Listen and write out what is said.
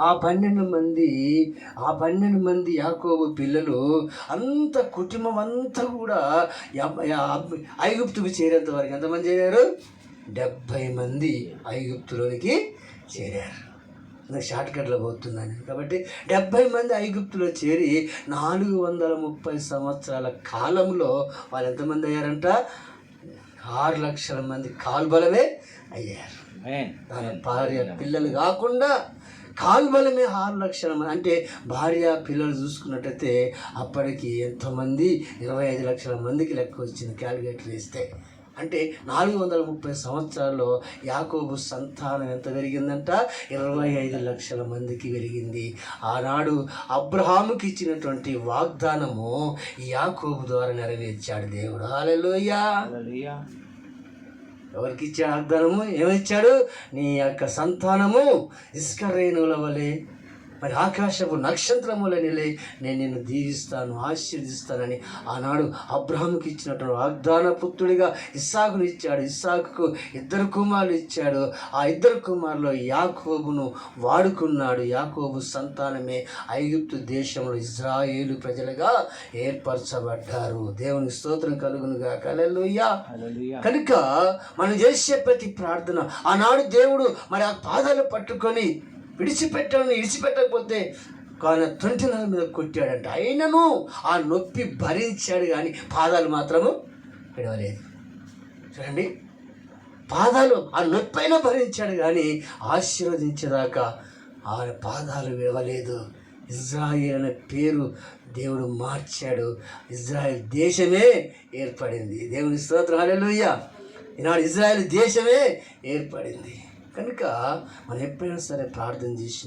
ఆ పన్నెండు మంది ఆ పన్నెండు మంది యాకోబు పిల్లలు అంత కుటుంబం అంతా కూడా ఐగుప్తుకు చేరేంత వరకు ఎంతమంది చేరారు? డెబ్భై మంది ఐగుప్తులోనికి చేరారు. నాకు షార్ట్ కట్లో పోతున్నాను. కాబట్టి డెబ్భై మంది ఐగుప్తులో చేరి నాలుగు వందల ముప్పై సంవత్సరాల కాలంలో వాళ్ళు ఎంతమంది అయ్యారంట? ఆరు లక్షల మంది కాల్బలమే అయ్యారు. తన భార్య పిల్లలు కాకుండా కాల్బలమే ఆరు లక్షల మంది అంటే భార్య పిల్లలు చూసుకున్నట్టయితే అప్పటికి ఎంతమంది ఇరవై ఐదు లక్షల మందికి లెక్క వచ్చింది క్యాలిక్యులేటర్ వేస్తే. అంటే నాలుగు వందల ముప్పై సంవత్సరాల్లో యాకోబు సంతానం ఎంత పెరిగిందంట? ఇరవై ఐదు లక్షల మందికి పెరిగింది. ఆనాడు అబ్రహాముకి ఇచ్చినటువంటి వాగ్దానము యాకోబు ద్వారా నెరవేర్చాడు దేవుడు. హాలెలూయా ఎవరికి ఇచ్చాడు వాగ్దానము ఏమిచ్చాడు? నీ యొక్క సంతానము ఇసుక రేణువుల వలె మరి ఆకాశపు నక్షత్రముల నిలే నేను నిన్ను దీవిస్తాను ఆశీర్దిస్తానని ఆనాడు అబ్రహాముకి ఇచ్చినటువంటి వాగ్దాన పుత్రుడిగా ఇస్సాకును ఇచ్చాడు. ఇస్సాకుకు ఇద్దరు కుమారులు ఇచ్చాడు. ఆ ఇద్దరు కుమారులు యాకోబును వాడుకున్నాడు. యాకోబు సంతానమే ఐగుప్తు దేశంలో ఇజ్రాయేలు ప్రజలుగా ఏర్పరచబడ్డారు. దేవుని స్తోత్రం కలుగునుగా కలలుయ్యా కనుక మనం చేసే ప్రతి ప్రార్థన ఆనాడు దేవుడు మరి ఆ పాదాలు పట్టుకొని విడిచిపెట్టాలని విడిచిపెట్టకపోతే కానీ తొంటి నెల మీద కొట్టాడంట. అయినను ఆ నొప్పి భరించాడు కానీ పాదాలు మాత్రము విడవలేదు. చూడండి పాదాలు ఆ నొప్పి అయినా భరించాడు కానీ ఆశీర్వదించేదాకా ఆయన పాదాలు విడవలేదు. ఇజ్రాయిల్ అనే పేరు దేవుడు మార్చాడు. ఇజ్రాయెల్ దేశమే ఏర్పడింది. దేవుని స్తోత్రం హల్లెలూయా. ఈనాడు ఇజ్రాయెల్ దేశమే ఏర్పడింది. కనుక మనం ఎప్పుడైనా సరే ప్రార్థన చేసిన